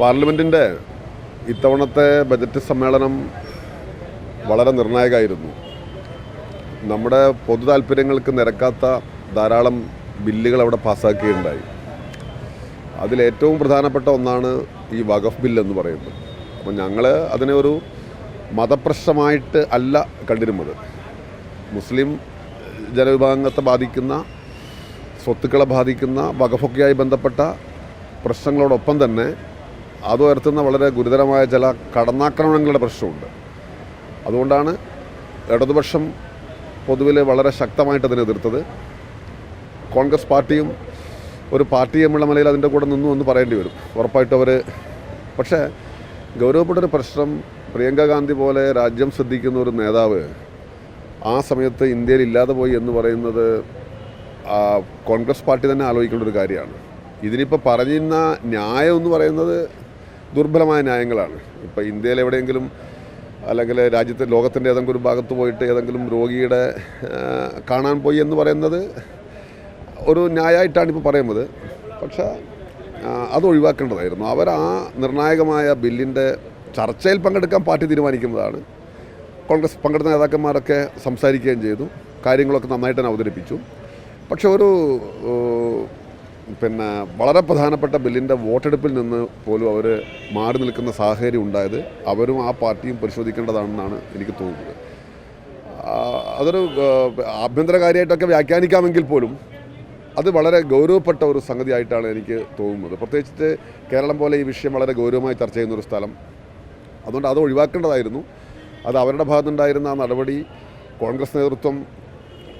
പാർലമെന്റിന്റെ ഇത്തവണത്തെ ബജറ്റ് സമ്മേളനം വളരെ നിർണായകമായിരുന്നു. നമ്മുടെ പൊതു താല്പര്യങ്ങൾക്ക് നിരക്കാത്ത ധാരാളം ബില്ലുകൾ അവിടെ പാസ്സാക്കുകയുണ്ടായി. അതിലേറ്റവും പ്രധാനപ്പെട്ട ഒന്നാണ് ഈ വഖഫ് ബില്ലെന്ന് പറയുന്നത്. അപ്പോൾ ഞങ്ങൾ അതിനെ ഒരു മതപ്രശ്നമായിട്ട് അല്ല കണ്ടിരുന്നത്. മുസ്ലിം ജനവിഭാഗത്തെ ബാധിക്കുന്ന സ്വത്തുക്കളെ ബാധിക്കുന്ന വഖഫൊക്കെയായി ബന്ധപ്പെട്ട പ്രശ്നങ്ങളോടൊപ്പം തന്നെ അത് ഉയർത്തുന്ന വളരെ ഗുരുതരമായ ചില കടന്നാക്രമണങ്ങളുടെ പ്രശ്നമുണ്ട്. അതുകൊണ്ടാണ് ഇടതുപക്ഷം പൊതുവിൽ വളരെ ശക്തമായിട്ട് അതിനെ എതിർത്തത്. കോൺഗ്രസ് പാർട്ടിയും ഒരു പാർട്ടി എന്നുള്ള നിലയിൽ അതിന്റെ കൂടെ നിന്നു എന്ന് പറയേണ്ടി വരും. ഉറപ്പായിട്ടും അവർ പക്ഷേ ഗൗരവപ്പെട്ടൊരു പ്രശ്നം പ്രിയങ്ക ഗാന്ധി പോലെ രാജ്യം ശ്രദ്ധിക്കുന്ന ഒരു നേതാവ് ആ സമയത്ത് ഇന്ത്യയിൽ ഇല്ലാതെ പോയി എന്ന് പറയുന്നത് കോൺഗ്രസ് പാർട്ടി തന്നെ ആലോചിക്കേണ്ട ഒരു കാര്യമാണ്. ഇതിനിപ്പോൾ പറഞ്ഞിരുന്ന ന്യായം എന്ന് പറയുന്നത് ദുർബലമായ ന്യായങ്ങളാണ്. ഇപ്പോൾ ഇന്ത്യയിൽ എവിടെയെങ്കിലും അല്ലെങ്കിൽ രാജ്യത്തെ ലോകത്തിന്റെ ഏതെങ്കിലും ഒരു ഭാഗത്ത് പോയിട്ട് ഏതെങ്കിലും രോഗിയുടെ കാണാൻ പോയി എന്ന് പറയുന്നത് ഒരു ന്യായമായിട്ടാണ് ഇപ്പോൾ പറയുന്നത്. പക്ഷേ അത് ഒഴിവാക്കേണ്ടതായിരുന്നു. അവർ ആ നിർണായകമായ ബില്ലിന്റെ ചർച്ചയിൽ പങ്കെടുക്കാൻ പാർട്ടി തീരുമാനിക്കുന്നതാണ്. കോൺഗ്രസ് പങ്കെടുത്ത നേതാക്കന്മാരൊക്കെ സംസാരിക്കുകയും ചെയ്തു. കാര്യങ്ങളൊക്കെ നന്നായിട്ട് തന്നെ അവതരിപ്പിച്ചു. പക്ഷെ ഒരു പിന്നെ വളരെ പ്രധാനപ്പെട്ട ബില്ലിന്റെ വോട്ടെടുപ്പിൽ നിന്ന് പോലും അവർ മാറി നിൽക്കുന്ന സാഹചര്യം ഉണ്ടായത് അവരും ആ പാർട്ടിയും പരിശോധിക്കേണ്ടതാണെന്നാണ് എനിക്ക് തോന്നുന്നത്. അതൊരു ആഭ്യന്തര കാര്യമായിട്ടൊക്കെ വ്യാഖ്യാനിക്കാമെങ്കിൽ പോലും അത് വളരെ ഗൗരവപ്പെട്ട ഒരു സംഗതിയായിട്ടാണ് എനിക്ക് തോന്നുന്നത്. പ്രത്യേകിച്ച് കേരളം പോലെ ഈ വിഷയം വളരെ ഗൗരവമായി ചർച്ച ചെയ്യുന്ന ഒരു സ്ഥലം. അതുകൊണ്ട് അത് ഒഴിവാക്കേണ്ടതായിരുന്നു. അത് അവരുടെ ഭാഗത്തുണ്ടായിരുന്ന ആ നടപടി കോൺഗ്രസ് നേതൃത്വം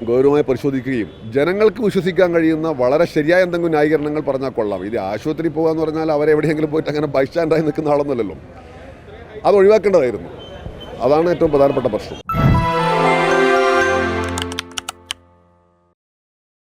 ഗൗരവമായി പരിശോധിക്കുകയും ജനങ്ങൾക്ക് വിശ്വസിക്കാൻ കഴിയുന്ന വളരെ ശരിയായ എന്തെങ്കിലും ന്യായീകരണങ്ങൾ പറഞ്ഞാൽ കൊള്ളാം. ഇത് ആശുപത്രി പോകുക എന്ന് പറഞ്ഞാൽ അവരെവിടെയെങ്കിലും പോയിട്ട് അങ്ങനെ ബൈസ്റ്റാൻഡായി നിൽക്കുന്ന ആളൊന്നുമല്ലല്ലോ. അത് ഒഴിവാക്കേണ്ടതായിരുന്നു. അതാണ് ഏറ്റവും പ്രധാനപ്പെട്ട പ്രശ്നം.